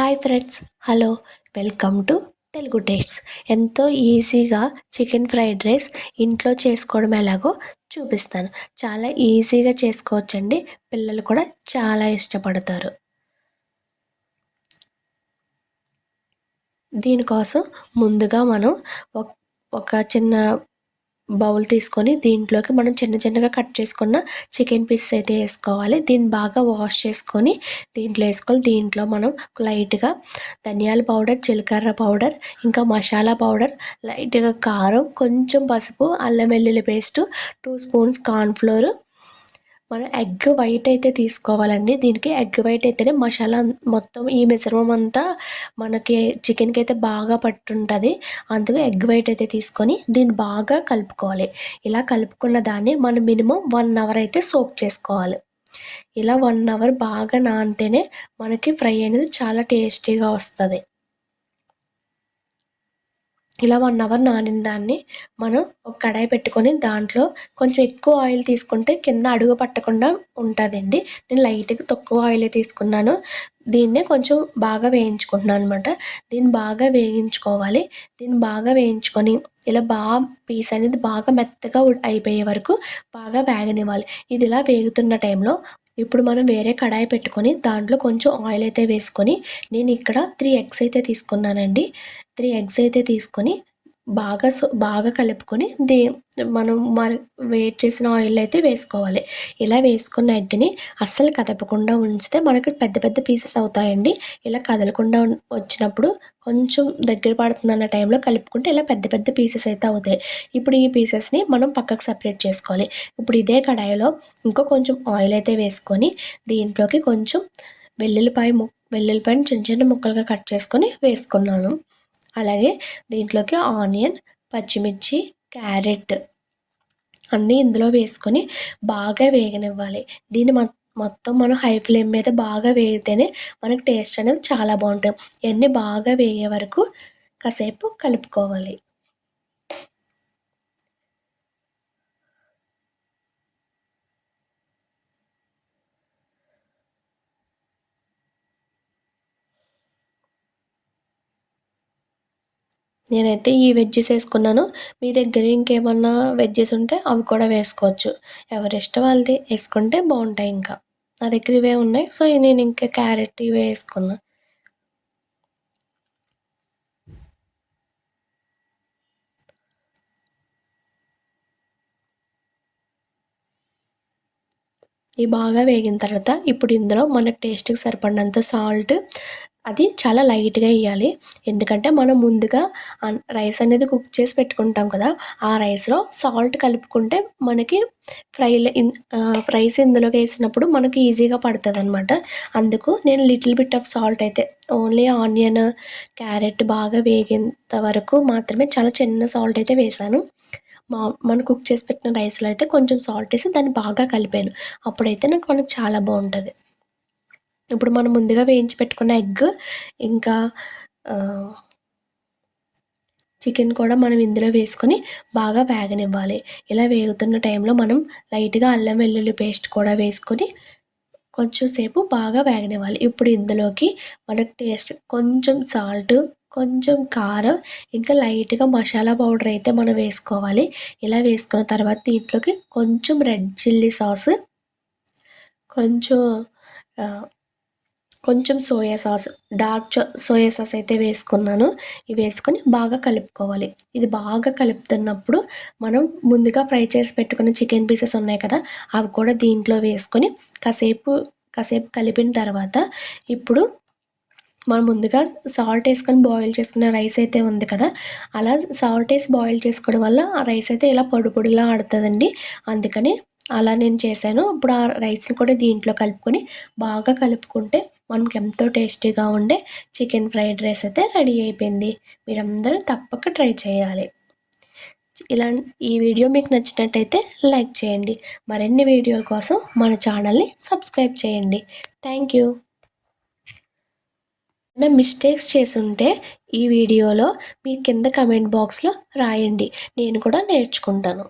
Hi friends hello. Welcome to Telugu tastes ఎంతో ఈజీగా chicken fried rice ఇంట్లో చేసుకోవడం ఎలాగో చూపిస్తాను. చాలా ఈజీగా చేసుకోవచ్చండి. పిల్లలు కూడా చాలా ఇష్టపడతారు. దీనికోసం ముందుగా మనం ఒక చిన్న బౌల్ తీసుకొని దీంట్లోకి మనం చిన్న చిన్నగా కట్ చేసుకున్న చికెన్ పీసెస్ అయితే వేసుకోవాలి. దీన్ని బాగా వాష్ చేసుకొని దీంట్లో వేసుకోవాలి దీంట్లో మనం లైట్గా ధనియాల పౌడర్ జీలకర్ర పౌడర్ ఇంకా మసాలా పౌడర్ లైట్గా కారం కొంచెం పసుపు అల్లం వెల్లుల్లి పేస్ట్ టూ స్పూన్స్ కార్న్ఫ్లోర్ మనం ఎగ్ వైట్ అయితే తీసుకోవాలండి. దీనికి ఎగ్ వైట్ అయితేనే మసాలా మొత్తం ఈ మిశ్రమం అంతా మనకి చికెన్కి అయితే బాగా పట్టుంటుంది. అందుకే ఎగ్ వైట్ అయితే తీసుకొని దీన్ని బాగా కలుపుకోవాలి. ఇలా కలుపుకున్న దాన్ని మనం మినిమం వన్ అవర్ అయితే సోక్ చేసుకోవాలి. ఇలా వన్ అవర్ బాగా నానితేనే మనకి ఫ్రై అనేది చాలా టేస్టీగా వస్తుంది. ఇలా వన్ అవర్ నానిన దాన్ని మనం ఒక కడాయి పెట్టుకొని దాంట్లో కొంచెం ఎక్కువ ఆయిల్ తీసుకుంటే కింద అడుగు పట్టకుండా ఉంటుందండి. నేను లైట్గా తక్కువ ఆయిల్ తీసుకున్నాను. దీన్నే కొంచెం బాగా వేయించుకుంటున్నాను అనమాట దీన్ని బాగా వేయించుకోవాలి దీన్ని బాగా వేయించుకొని ఇలా బాగా పీస్ అనేది బాగా మెత్తగా అయిపోయే వరకు బాగా వేగనివ్వాలి. ఇది ఇలా వేగుతున్న టైంలో ఇప్పుడు మనం వేరే కడాయి పెట్టుకొని దాంట్లో కొంచెం ఆయిల్ అయితే వేసుకొని నేను ఇక్కడ త్రీ ఎగ్స్ అయితే తీసుకున్నానండి. త్రీ ఎగ్స్ అయితే తీసుకొని బాగా సో బాగా కలుపుకొని దే మనం మన వేట్ చేసిన ఆయిల్ అయితే వేసుకోవాలి. ఇలా వేసుకున్న ఎగ్ని అస్సలు కదపకుండా ఉంచితే మనకి పెద్ద పెద్ద పీసెస్ అవుతాయండి. ఇలా కదలకుండా వచ్చినప్పుడు కొంచెం దగ్గర పడుతుంది అన్న టైంలో కలుపుకుంటే ఇలా పెద్ద పెద్ద పీసెస్ అయితే అవుతాయి. ఇప్పుడు ఈ పీసెస్ని మనం పక్కకు సపరేట్ చేసుకోవాలి. ఇప్పుడు ఇదే కడాయిలో ఇంకో కొంచెం ఆయిల్ అయితే వేసుకొని దీంట్లోకి కొంచెం వెల్లుల్లిపాయ ము వెల్లుల్లిపాయని చిన్న చిన్న ముక్కలుగా కట్ చేసుకొని వేసుకున్నాను. అలాగే దీంట్లోకి ఆనియన్ పచ్చిమిర్చి క్యారెట్ అన్నీ ఇందులో వేసుకొని బాగా వేగనివ్వాలి. దీన్ని మొత్తం మనం హై ఫ్లేమ్ మీద బాగా వేగితేనే మనకు టేస్ట్ అనేది చాలా బాగుంటుంది. ఇవన్నీ బాగా వేగే వరకు కాసేపు కలుపుకోవాలి. నేనైతే ఈ వెజ్జెస్ వేసుకున్నాను. మీ దగ్గర ఇంకేమన్నా వెజ్జెస్ ఉంటే అవి కూడా వేసుకోవచ్చు. ఎవరి ఇష్టం వాళ్ళది వేసుకుంటే బాగుంటాయి ఇంకా. నా దగ్గర ఇవే ఉన్నాయి. సో నేను ఇంకా క్యారెట్ ఇవే వేసుకున్నా. ఇవి బాగా వేగిన తర్వాత ఇప్పుడు ఇందులో మన టేస్ట్కి సరిపడినంత సాల్ట్ అది చాలా లైట్గా వేయాలి ఎందుకంటే మనం ముందుగా రైస్ అనేది కుక్ చేసి పెట్టుకుంటాం కదా ఆ రైస్లో సాల్ట్ కలుపుకుంటే మనకి ఫ్రై రైస్ ఇందులోకి వేసినప్పుడు మనకి ఈజీగా పడుతుంది అనమాట అందుకు నేను లిటిల్ బిట్ ఆఫ్ సాల్ట్ అయితే ఓన్లీ ఆనియన్ క్యారెట్ బాగా వేగేంత వరకు మాత్రమే చాలా చిన్న సాల్ట్ అయితే వేసాను. మా మనం కుక్ చేసి పెట్టిన రైస్లో అయితే కొంచెం సాల్ట్ వేసి దాన్ని బాగా కలిపాను. అప్పుడైతే నాకు మనకు చాలా బాగుంటుంది. ఇప్పుడు మనం ముందుగా వేయించి పెట్టుకున్న ఎగ్ ఇంకా చికెన్ కూడా మనం ఇందులో వేసుకొని బాగా వేగనివ్వాలి. ఇలా వేగుతున్న టైంలో మనం లైట్గా అల్లం వెల్లుల్లి పేస్ట్ కూడా వేసుకొని కొంచెం సేపు బాగా వేగనివ్వాలి. ఇప్పుడు ఇందులోకి మనకు టేస్ట్ కొంచెం సాల్ట్ కొంచెం కారం ఇంకా లైట్గా మసాలా పౌడర్ అయితే మనం వేసుకోవాలి. ఇలా వేసుకున్న తర్వాత దీంట్లోకి కొంచెం రెడ్ చిల్లీ సాస్ కొంచెం కొంచెం soya sauce dark soya sauce అయితే వేసుకున్నాను. ఇవి వేసుకొని బాగా కలుపుకోవాలి. ఇది బాగా కలుపుతున్నప్పుడు మనం ముందుగా ఫ్రై చేసి పెట్టుకున్న చికెన్ పీసెస్ ఉన్నాయి కదా అవి కూడా దీంట్లో వేసుకొని కాసేపు కాసేపు కలిపిన తర్వాత ఇప్పుడు మనం ముందుగా సాల్ట్ వేసుకొని బాయిల్ చేసుకున్న రైస్ అయితే ఉంది కదా అలా సాల్ట్ వేసి బాయిల్ చేసుకోవడం వల్ల ఆ రైస్ అయితే ఇలా పొడి పొడిలా ఆడుతుందండి. అందుకని అలా నేను చేశాను. ఇప్పుడు ఆ రైస్ని కూడా దీంట్లో కలుపుకొని బాగా కలుపుకుంటే మనకి ఎంతో టేస్టీగా ఉండే చికెన్ ఫ్రైడ్ రైస్ అయితే రెడీ అయిపోయింది. మీరందరూ తప్పక ట్రై చేయాలి. ఇలా ఈ వీడియో మీకు నచ్చినట్టయితే లైక్ చేయండి. మరిన్ని వీడియోల కోసం మన ఛానల్ని సబ్స్క్రైబ్ చేయండి. Thank you. మిస్టేక్స్ చేసుంటే ఈ వీడియోలో మీ కింద కమెంట్ బాక్స్లో రాయండి. నేను కూడా నేర్చుకుంటాను.